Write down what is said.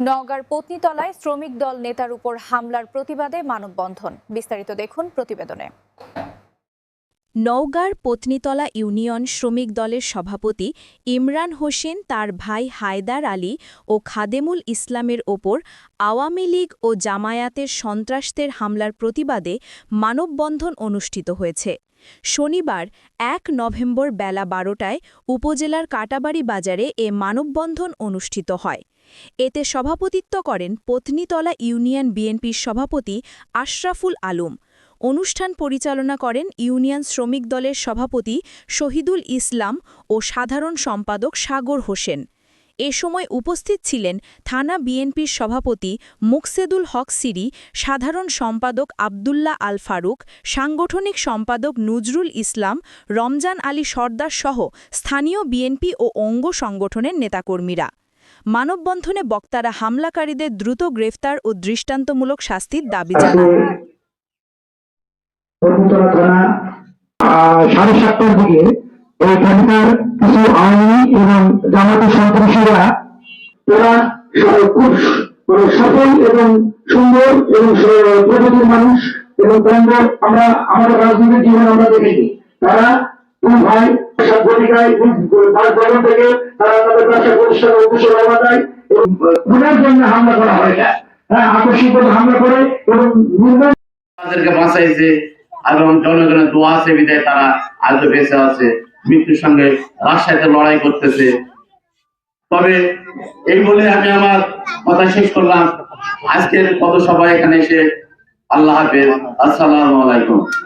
নওগাঁর পত্নীতলায় শ্রমিক দল নেতার উপর হামলার প্রতিবাদে মানববন্ধন। বিস্তারিত দেখুন প্রতিবেদনে। নওগাঁর পত্নীতলা ইউনিয়ন শ্রমিক দলের সভাপতি ইমরান হোসেন, তার ভাই হায়দার আলী ও খাদেমুল ইসলামের ওপর আওয়ামী লীগ ও জামায়াতের সন্ত্রাসদের হামলার প্রতিবাদে মানববন্ধন অনুষ্ঠিত হয়েছে। শনিবার, এক নভেম্বর বেলা বারোটায় উপজেলার কাটাবাড়ি বাজারে এ মানববন্ধন অনুষ্ঠিত হয়। এতে সভাপতিত্ব করেন পত্নীতলা ইউনিয়ন বিএনপির সভাপতি আশরাফুল আলম। অনুষ্ঠান পরিচালনা করেন ইউনিয়ন শ্রমিক দলের সভাপতি শহীদুল ইসলাম ও সাধারণ সম্পাদক সাগর হোসেন। এ সময় উপস্থিত ছিলেন থানা বিএনপির সভাপতি মুকসেদুল হক সিরি, সাধারণ সম্পাদক আবদুল্লাহ আল ফারুক, সাংগঠনিক সম্পাদক নজরুল ইসলাম, রমজান আলী সর্দার সহ স্থানীয় বিএনপি ও অঙ্গ সংগঠনের নেতাকর্মীরা। মানববন্ধনে বক্তারা হামলাকারীদের দ্রুত গ্রেফতার ও দৃষ্টান্তমূলক শাস্তির দাবি জানান। মানে সফল এবং সুন্দর এবং প্রকৃতির মানুষ এবং আমরা আমাদের রাজনৈতিক জীবন আমরা দেখেছি। তারা ভাই তারা হয়। বেঁচে আছে, মৃত্যুর সঙ্গে রাজশাহীতে লড়াই করতেছে। তবে এই বলে আমি আমার কথা শেষ করলাম। আজকের পদসভা এখানে এসে আল্লাহ হাফেজ। আসসালামু আলাইকুম।